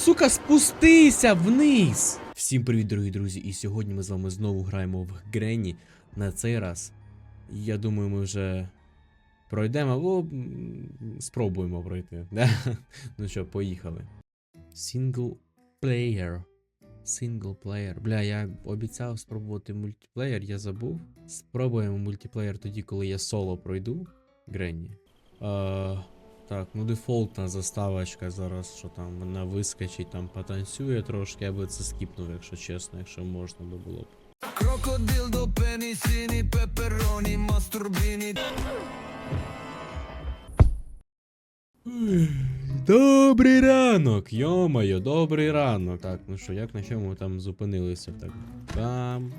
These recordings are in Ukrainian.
Сука, спустися вниз! Всім привіт, дорогі друзі! І сьогодні ми з вами знову граємо в Гренні. На цей раз. Я думаю, ми вже пройдемо або спробуємо пройти. Ну що, поїхали. Single player. Single player. Бля, я обіцяв спробувати мультиплеєр, я забув. Спробуємо мультиплеєр тоді, коли я соло пройду. Гренні. Е, так, ну дефолтна заставочка зараз, що там вона вискочить, там потанцює трошки, я би це скіпнув, якщо чесно, якщо можна би було б. Crocodile do penicini, pepperoni, masturbini Добрий ранок! Йомайо, добрий ранок. Так, ну що, як на чому ми там зупинилися? Так, там.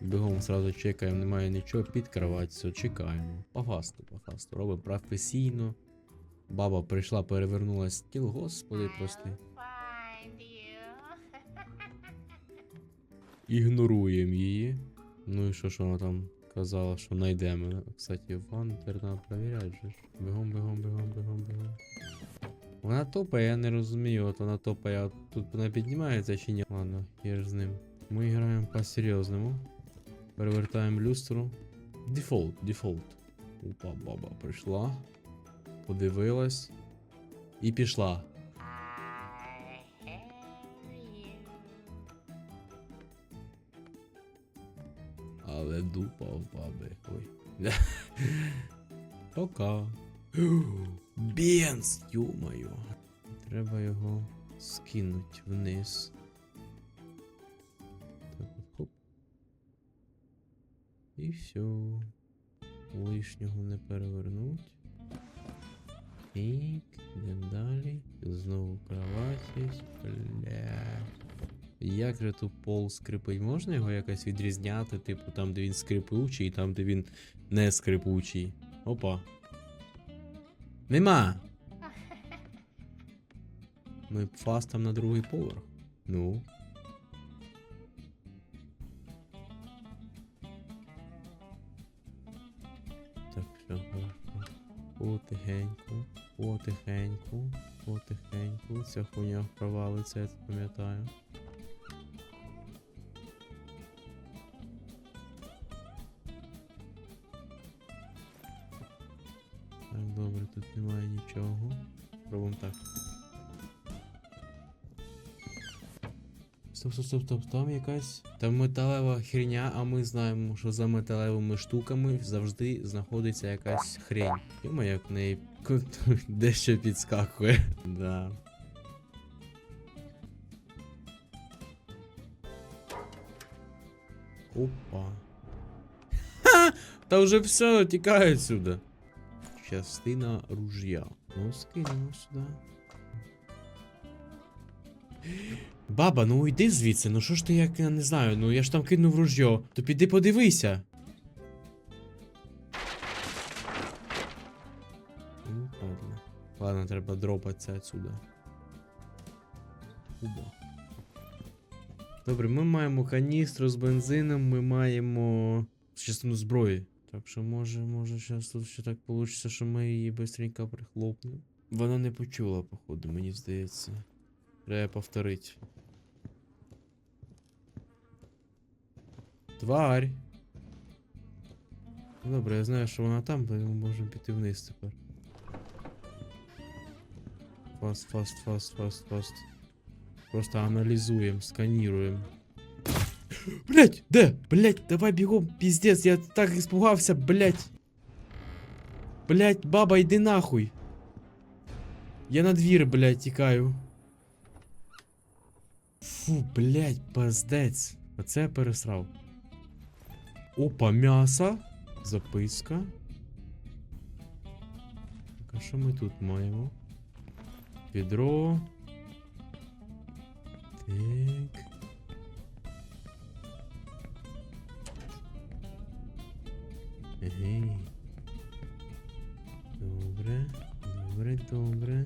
Бігом сразу чекаємо, немає нічого під кровать, все, чекаємо. По фасту, по. Робимо професійно. Баба прийшла, перевернула стіл, господи, прости. Ігноруємо її. Ну і що ж вона там казала, що знайдемо. Кстати, ванну треба перевіряти же. Бігом, бігом, бігом, бігом, бігом. Вона топає, я не розумію, от вона топає, а тут вона піднімається чи ні. Ладно, я ж з ним. Ми граємо по-серйозному. Перевертаємо люстру. Дефолт, дефолт. Опа, баба прийшла. Подивилась. І пішла. Але дупа в баби. Ой. Пока. Бенз! Йо-моє. Треба його скинути вниз. Так, хоп. І все. Лишнього не перевернуть. І йдемо далі. Знову кровать. Бля. Як же тут пол скрипить? Можна його якось відрізняти, типу там, де він скрипучий, і там, де він не скрипучий. Опа. Нема! Ми фастом на другий поверх. Ну. Так, все. Потихеньку, потихеньку, потихеньку. Ця хуйня провалиться, я це пам'ятаю. Так, добре, тут немає нічого. Пробуємо так. Стоп, стоп, стоп, стоп, там якась. Там металева херня, а ми знаємо, що за металевими штуками завжди знаходиться якась хрень. Йома, як в неї дещо підскакує. Да. Опа. Ха! Та вже все, тікає сюди. Частина ружья. Ну, скинемо сюди. Баба, ну йди звідси, ну що ж ти як я не знаю, ну я ж там кинув ружьо, то піди подивися. Ну, ладно. Ладно, треба дропатися отсюда. Куба. Добре, ми маємо каністру з бензином, ми маємо частину зброї. Так що може, може, зараз тут ще так вийде, що ми її швидко прихлопнемо. Вона не почула, походу, мені здається. Треба повторити. Тварь. Ну, Добре, я знаю, що вона там, тому можемо піти вниз тепер. Фаст, фаст, фаст, фаст, фаст. Просто аналізуємо, сканіруємо. Блять, де? Блять, давай бігом, піздець, я так испугався, блять. Блять, баба, йди нахуй. Я на двір, блять, тікаю. Фу, блять, пиздець. Оце я пересрав. Опа, м'ясо. Записка. Так, а що ми тут маємо? Відро. Так. Егей. Добре, добре, добре.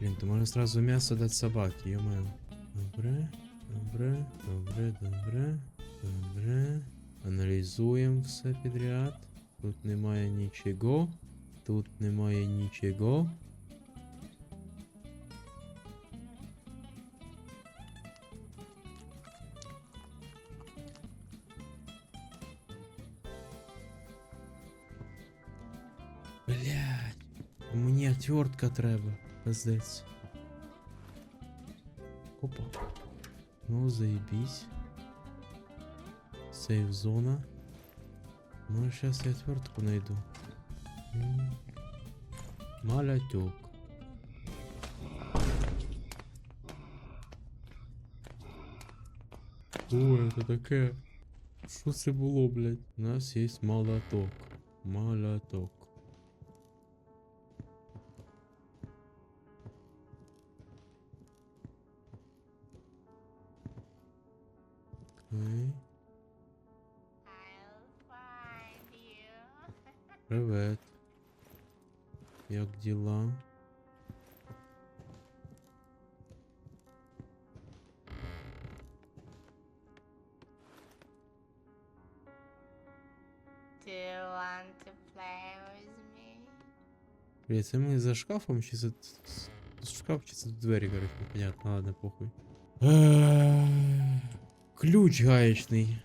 Блін, то можна сразу м'ясо дати собаки, йомаю. Добре, добре, добре, добре, Добре. Аналізуємо все підряд. Тут немає нічого. Тут немає нічого. Блять, мені отвертка треба, пиздець. Опа. Ну, заебись. Сейф зона. Ну, сейчас я отвертку найду. Малятюк. О, это таке. Що це було, блядь? У нас є молоток. Молоток. Привет. Як me? Блять, це ми за шкафом чи за. за шкаф чи це двері, короче, непонятно, ладно, похуй. Ключ гаечний.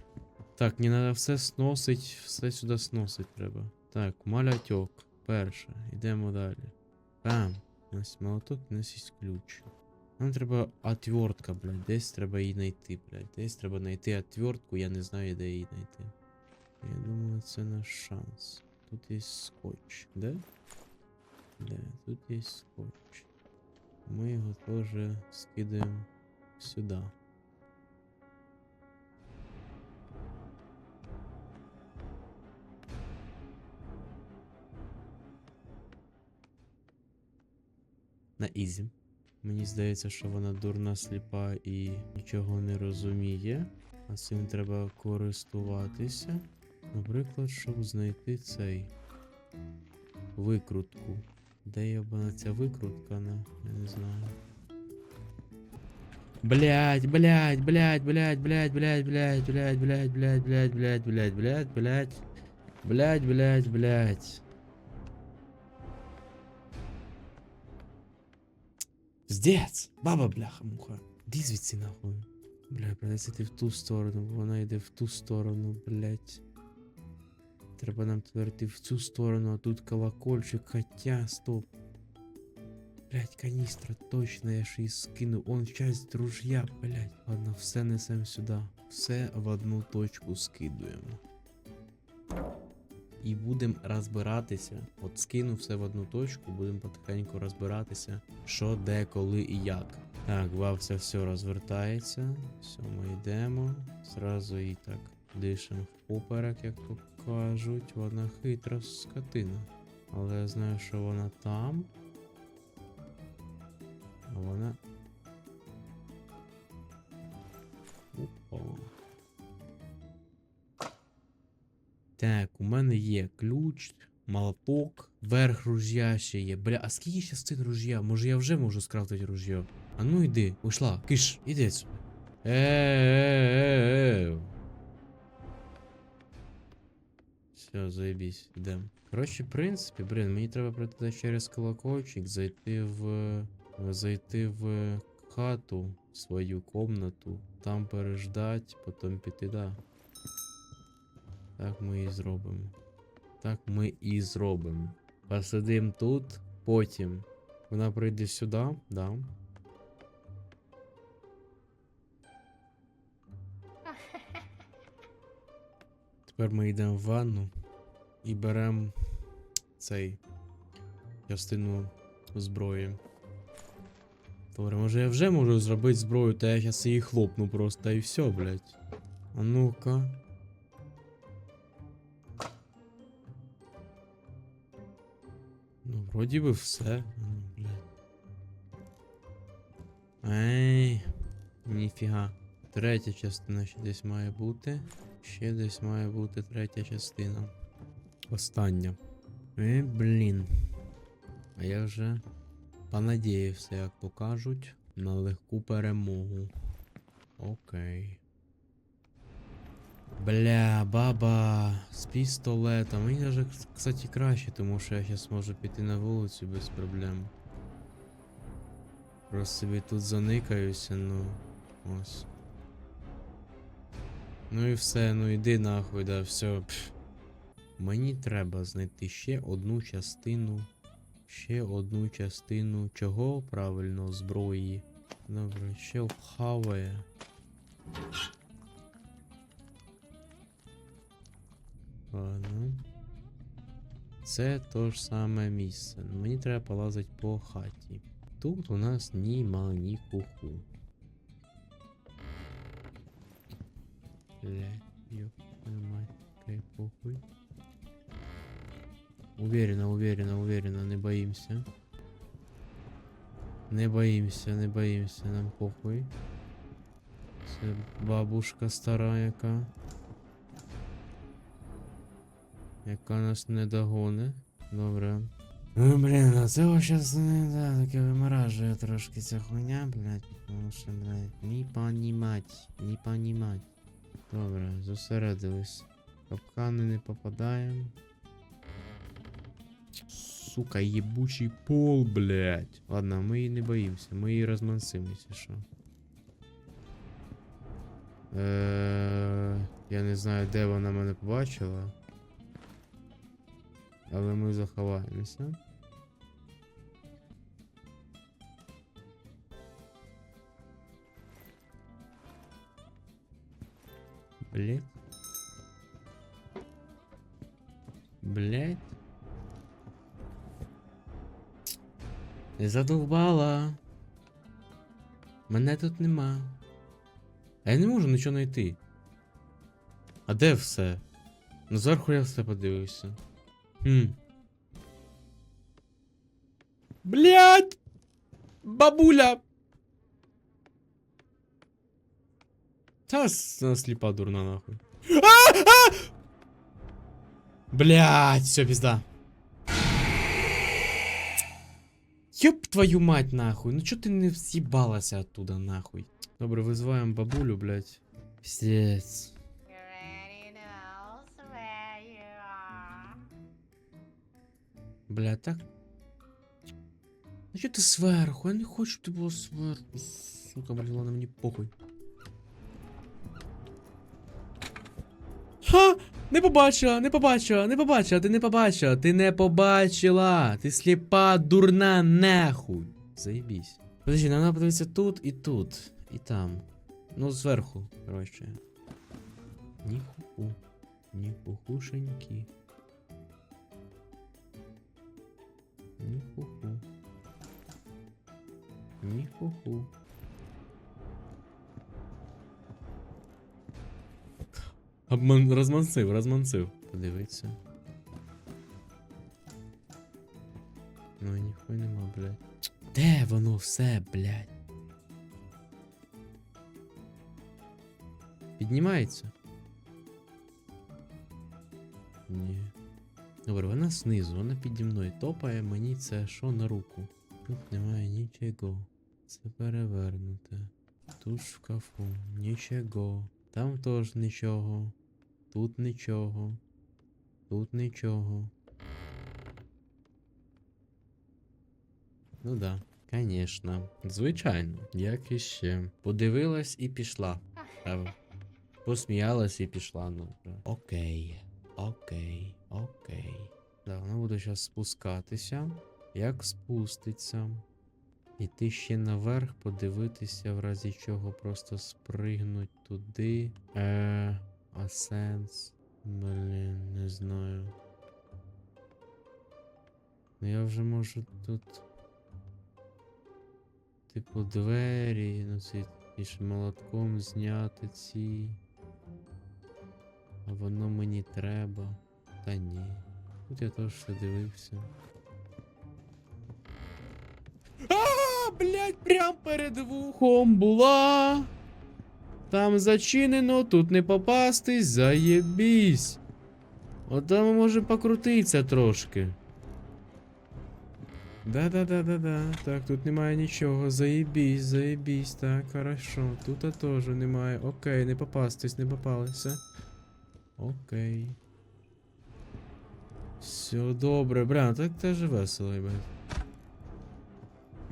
Так, не надо все сносить, все сюди сносить треба. Так, малятьок. Перше. Йдемо далі. Там. У нас молоток, у нас є ключ. Нам треба отвертка, блядь. Десь треба її знайти, блядь. Десь треба знайти отвертку, я не знаю, де її знайти. Я думаю, це наш шанс. Тут є скотч, да? Да, тут є скотч. Ми його теж скидаємо сюди. На ізі. Мені здається, що вона дурна, сліпа і нічого не розуміє. А цим треба користуватися. Наприклад, щоб знайти цей викрутку. Де єбана ця викрутка, не? Я не знаю. Блять, блять, блять, блять, блять, блять, блять, блять, блять, блять, блять, блять, блять, блять, блять, блять, блять, блять. Здец! Баба бляха-муха. Іди звідси нахуй. Бля, придеться йти в ту сторону, бо вона йде в ту сторону, блять. Треба нам тепер в цю сторону, а тут колокольчик, хотя, стоп. Блять, каністра, точно, я ж її скину. Он часть ружья, блять. Ладно, все несем сюди. Все в одну точку скидуємо. І будемо розбиратися. От скину все в одну точку, будемо потихеньку розбиратися, що, де, коли і як. Так, бався все розвертається. Все, ми йдемо. Зразу і так дишемо в поперек, як то кажуть. Вона хитра скотина. Але я знаю, що вона там. А вона. Так, у мене є ключ, молоток, верх ружья ще є. Бля, а скільки частин ружья? Може я вже можу скрафтити ружьо? А ну йди, ушла. Киш, іди сюди. Е-е-е-е. Все, заебись, йдем. Коротше, в принципі, блін, мені треба пройти через колокольчик, зайти в. зайти в хату, свою комнату, там переждать, потім піти, да. Так ми і зробимо. Так ми і зробимо. Посидим тут, потім. Вона прийде сюди, да. Тепер ми йдемо в ванну і беремо цей частину зброї. Добре, може я вже можу зробити зброю, та я зараз її хлопну просто і все, блядь. А ну-ка. Вроді би все. Ей, ніфіга. Третя частина ще десь має бути. Ще десь має бути третя частина. Остання. Е, блін. А я вже понадіявся, як то кажуть, на легку перемогу. Окей. Бля, баба, з пістолетом. Мені даже, кстати, краще, тому що я зараз можу піти на вулицю без проблем. Просто собі тут заникаюся, ну. Ось. Ну і все, ну іди нахуй, да, все. Пф. Мені треба знайти ще одну частину. Ще одну частину чого правильно зброї. Добре, ще хаває. Ладно. Це то ж саме місце. Мені треба полазити по хаті. Тут у нас німа ні куху. Блять, ёб твою мать, окей, похуй. Уверенно, уверенно, уверенно, не боимся. Не боимся, не боимся, нам похуй. Це бабушка стара яка. Яка нас не догоне. Добре. Ну, блін, а це щас не да, таке виморажує трошки ця хуйня, блядь. Тому що, блядь, не понімать, не понімать. Добре, зосередились. Капкани не попадаємо. Сука, ебучий пол, блядь. Ладно, ми її не боїмося, ми її розмансимо, якщо що. Е, я не знаю, де вона мене побачила. Але ми заховаємося. Блять. Блять. Задовбала. Мене тут нема. А я не можу нічого знайти. А де все? Ну зверху я все подивився. Хм. Блять! Бабуля! Та с- вона сліпа дурна нахуй. А! А! Блять, все, пизда. Ёб твою мать нахуй, ну чё ты не съебалася оттуда нахуй? Добре, вызываем бабулю, блять. Пиздец. Бля, так. Ну чё ты сверху? Я не хочу, щоб ти було сверху. Сука, блін, ладно, мені похуй. Ха! Не побачила, не побачила, не побачила, ти не побачила, ти не побачила. Ти сліпа, дурна, нахуй. Заєбісь. Подожди, нам треба подивитися тут і тут. І там. Ну, зверху, коротше. Ніху. Ніхухушенькі. Ніхуху. Ніхуху. Обман... Розмансив, розмансив. Подивиться. Ну і ніхуя нема, блядь. Де воно все, блядь? Піднімається? Ні. Добре, вона знизу, вона піді мною топає, мені це що на руку. Тут немає нічого. Це перевернуте. Тут в шкафу нічого. Там теж нічого. Тут нічого. Тут нічого. Ну да, конечно. Звичайно, як іще. Подивилась і пішла. Посміялась і пішла, ну. Окей. Окей. Окей. Да, вона буде зараз спускатися. Як спуститься? Іти ще наверх, подивитися, в разі чого просто спригнуть туди. Е, а сенс? Блін, не знаю. Ну я вже можу тут. Типу двері, ну і ж молотком зняти ці. А воно мені треба. Та ні. Тут я теж все дивився. А, блядь, прям перед вухом була. Там зачинено, тут не попастись, заєбісь. От там ми можемо покрутитися трошки. Да-да-да-да-да. Так, тут немає нічого. Заєбісь, заєбісь. Так, хорошо. Тут теж немає. Окей, не попастись, не попалися. Окей. Все добре, бля, ну так теж весело, ебать.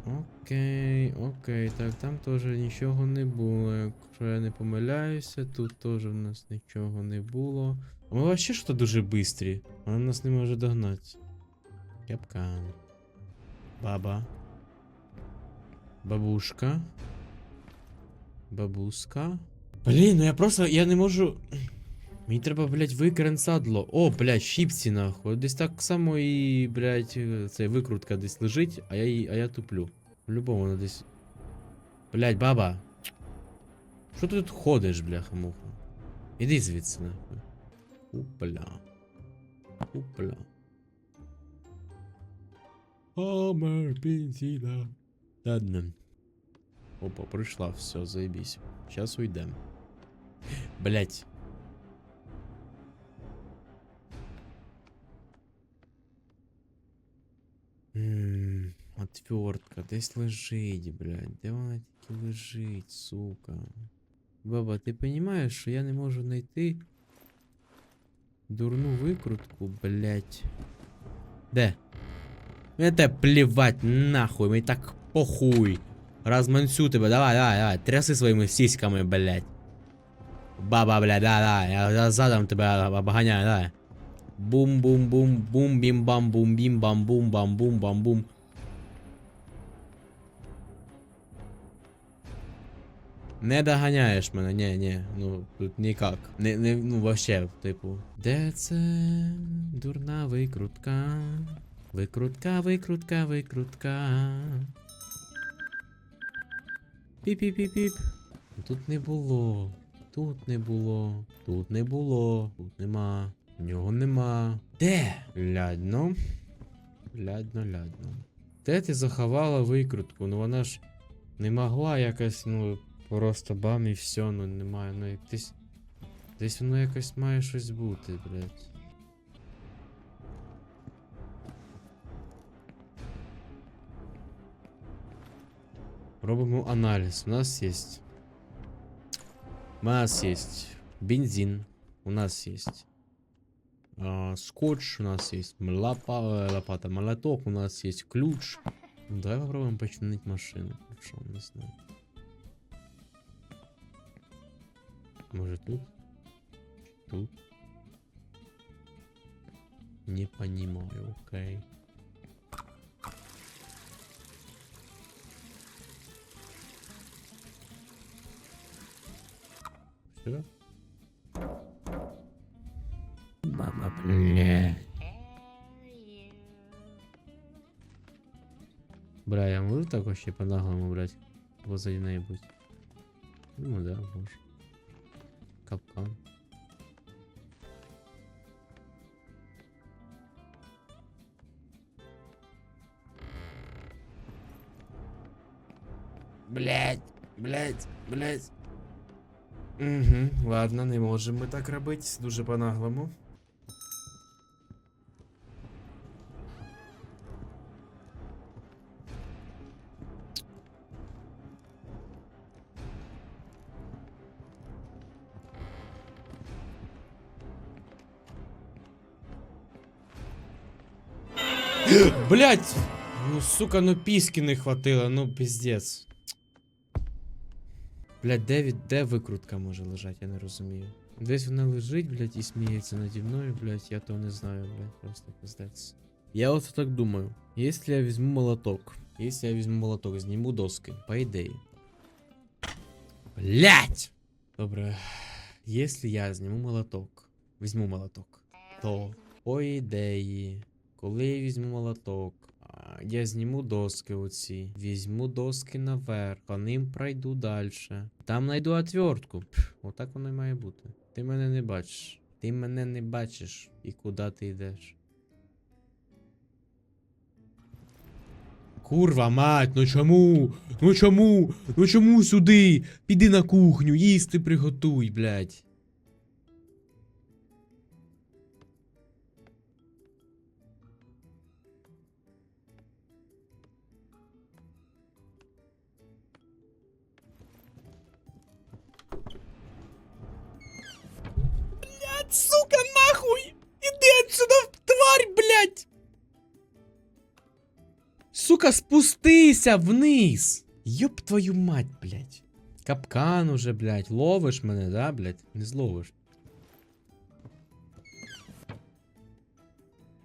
Окей, окей, так, там теж нічого не було. Якщо я не помиляюся, тут теж в нас нічого не було. А ми вообще що дуже бистрі. Вона нас не може догнати. Капкан. Баба. Бабушка. Бабуска. Блін, ну я просто. Я не можу. Мені треба, блядь, викрен садло. О, блядь, щіпці нахуй. Десь так само і, блядь, е, це викрутка десь лежить, а я її, а я туплю. В-любому вона десь. Блядь, баба. Що ти тут ходиш, бляха муха? Іди звідси нахуй. Упля. Упля. Амер бензина. Ладно. Опа, прийшла, все, заебись. Сейчас уйдем. Блять. отвертка, десь лежить, блядь. Де вона тільки лежить, сука. Баба, ти розумієш, що я не можу знайти дурну викрутку, блядь. Де? Мені тебе плівать нахуй, мені так похуй. Размансю тебе, давай, давай, давай, тряси своїми сіськами, блядь. Баба, блядь, да, да, я, я задам тебе обганяю, давай. Бум-бум-бум, бум-бім-бам, Не доганяєш мене, ні, ні, ну тут ніяк. Не, не, ну вообще, типу. Де це дурна викрутка? Викрутка, викрутка, викрутка. Піп-піп-піп-піп. Тут не було. Тут не було. Тут не було. Тут нема. Нього нема. Де? Лядно. Лядно, лядно. Де ти заховала викрутку? Ну вона ж не могла якось, ну, просто бам і все, ну немає. Ну як десь. Десь воно якось має щось бути, блядь. Робимо аналіз. У нас есть. У нас есть бензин. У нас есть а, скотч. У нас есть лопа, э, лопата, молоток. У нас есть ключ. Ну, давай попробуем починить машину. Ключом, не знаю. Может тут? Тут? Не понимаю, окей. Все? Мама, бля. Бля, я можу так вообще по-наглому, блядь, возле неї бути? Ну да, можу. Капкан. Блять, блять, блять. Угу, ладно, не можемо ми так робити, дуже по-наглому. Блять! Ну, сука, ну піски не хватило, ну пиздец. Блять, де, від- де викрутка може лежати, я не розумію. Десь вона лежить, блять, і сміється наді мною, блять, я то не знаю, блять, просто пиздец. Я от так думаю. Если я візьму молоток, если я візьму молоток, зніму доски, по ідеї. Блять! Добре. Если я зніму молоток, візьму молоток, то по ідеї, коли я візьму молоток, я зніму доски оці, візьму доски наверх, по ним пройду далі. Там знайду отвертку. Отак воно і має бути. Ти мене не бачиш. Ти мене не бачиш. І куди ти йдеш? Курва, мать, ну чому? Ну чому? Ну чому сюди? Піди на кухню, їсти приготуй. Блядь, Сука, спустися вниз. Йоп твою мать, блядь. Капкан уже, блядь. Ловиш мене, да, блядь? Не зловиш.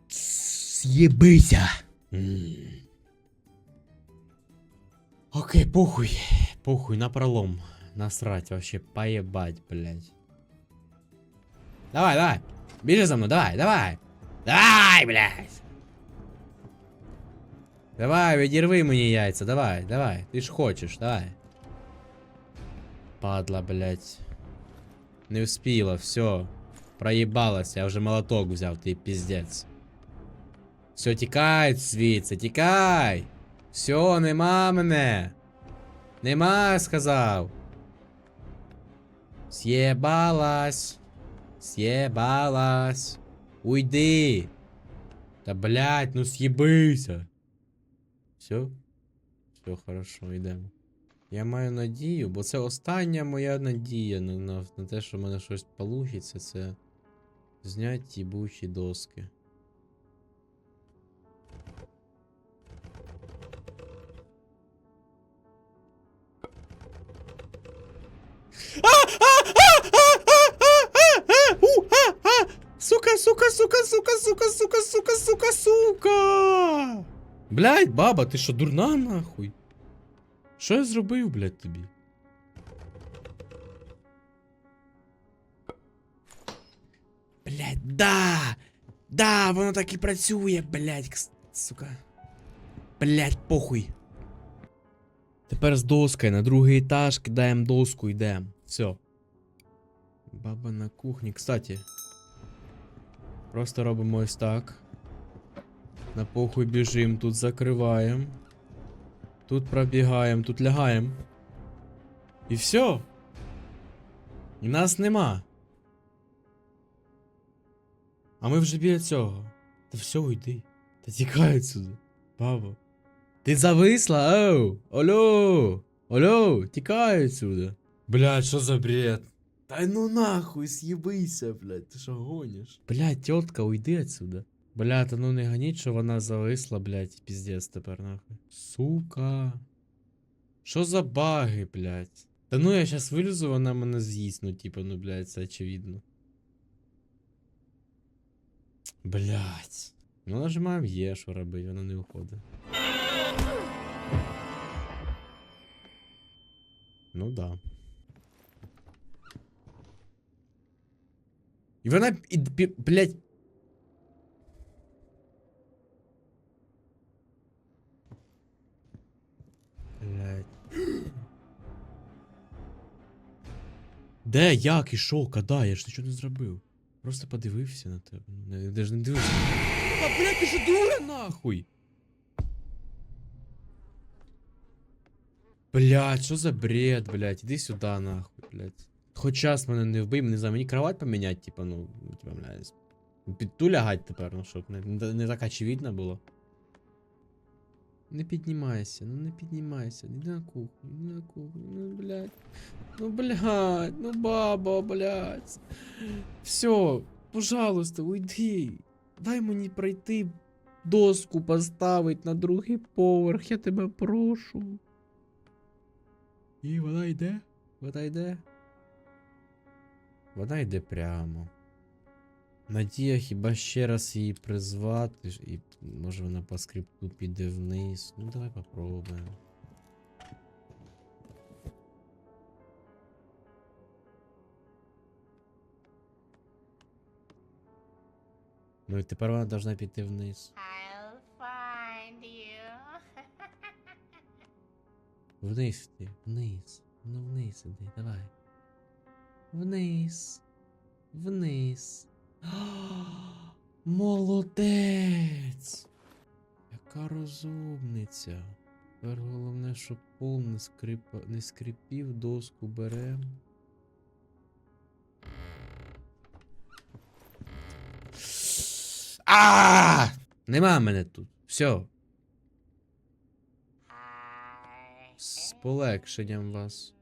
Съебися. Окей, похуй. Похуй, на пролом. Насрать вообще, поебать, блядь. Давай, давай. Бежи за мной, давай, давай. Давай, блядь. Давай, відірви мені яйця, давай, давай. Ти ж хочеш, давай. Падла, блядь. Не успіла, все. Проїбалась, я вже молоток взяв, ти піздець. Все, тікай звідси, тікай! Все, нема мене. Нема, сказав. Съебалась. Съебалась. Уйди. Та блядь, ну съебися. Все? Все хорошо, йдемо. Я маю надію, бо це остання моя надія на, на, на те, що в мене щось получиться, це зняти ті бучі доски. Сука, сука, сука, сука, сука, сука, сука, сука, сука. Блядь, баба, ти що, дурна нахуй? Що я зробив, блядь, тобі? Блядь, да! Да, воно так і працює, блядь, сука. Блядь, похуй. Тепер з доскою на другий етаж кидаємо доску, йдемо. Все. Баба на кухні. Кстати. Просто робимо ось так. На похуй біжим, тут закриваємо. Тут пробігаємо, тут лягаємо. І все. І нас нема. А ми вже біля цього. Та все, уйди. Та тікай отсюда. Баба. Ти зависла? Оу! Алло! Алло! Тікай отсюда. Блядь, що за бред? Та ну нахуй, съебися, блядь, ти що гониш? Блядь, тетка, уйди отсюда. Бля, та ну не ганіть, що вона зависла, блядь, піздець тепер нахуй. Сука. Що за баги, блядь? Та ну я щас вилізу, вона мене з'їсть, ну типа, ну блядь, це очевидно. Блядь. Ну нажимаємо Є, що робить, вона не виходить. Ну да. І вона, Блядь. Де, як і що, када? Я ж нічого не зробив. Просто подивився на тебе. Ну, я ж не дивився. А, блядь, ти ж дура нахуй! Блядь, що за бред, блядь, іди сюди нахуй, блядь. Хоч час мене не вбий, не знаю, мені кровать поміняти, типа, ну, типа, блядь. Під ту лягать тепер, ну щоб не, не так очевидно було. Не піднімайся, ну не піднімайся, іди на кухню, іди на кухню, ну блядь. Ну блядь, ну баба, блядь. Все, пожалуйста, уйди. Дай мені пройти доску поставить на другий поверх, я тебе прошу. І вона йде? Вона йде? Вона йде прямо. Надія хіба ще раз її призвати, і може вона по скрипту піде вниз. Ну давай попробуємо. Ну і тепер вона должна піти вниз. Вниз ти, вниз. Ну вниз іди, давай. Вниз. Вниз. Молодець! Яка розумниця. Тепер головне, щоб пол не, скрипа... не скрипів, доску берем. А! Нема мене тут. Все. З полегшенням вас.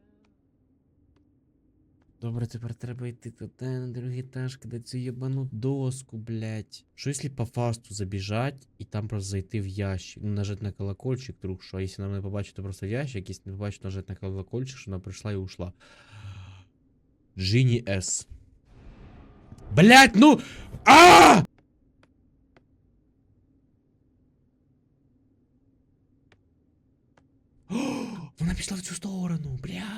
Добре, тепер треба йти туди, на другий етаж, кидати цю єбану доску, блять. Що якщо по фасту забіжать і там просто зайти в ящик, ну, нажать на колокольчик, друг, що, а якщо нам не побачить, то просто ящик, якщо не побачить, нажать на колокольчик, що вона прийшла і ушла. Джині С. Блять, ну. А! Вона пішла в цю сторону, бля.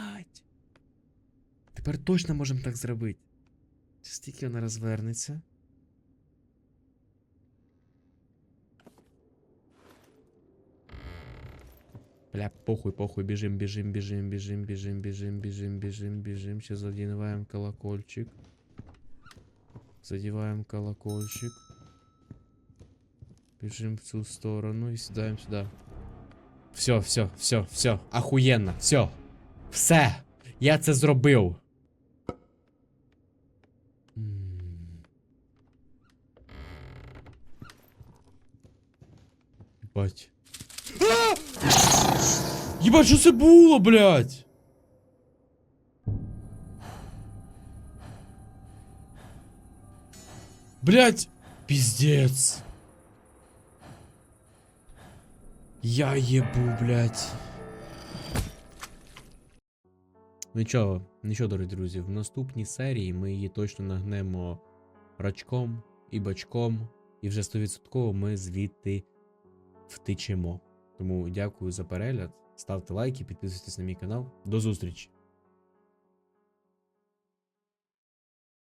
Тепер точно можемо так зробити. Чи стільки вона розвернеться? Бля, похуй, похуй, бежим, бежим, бежим, бежим, бежим, бежим, бежим, бежим, бежим. Сейчас задеваем колокольчик. Задеваем колокольчик. Бежим в цю сторону и сідаємо сюда. Все, все, все, все. Охуєнно, все. Все. Я це зробив. Єбать. Єбать, що це було, блядь? Блядь, пиздец. Я єбу, блядь. Нічого, нічого, дорогі друзі. В наступній серії ми її точно нагнемо рачком і бачком, і вже 100% ми звідти втечемо. Тому дякую за перегляд. Ставте лайки, підписуйтесь на мій канал. До зустрічі!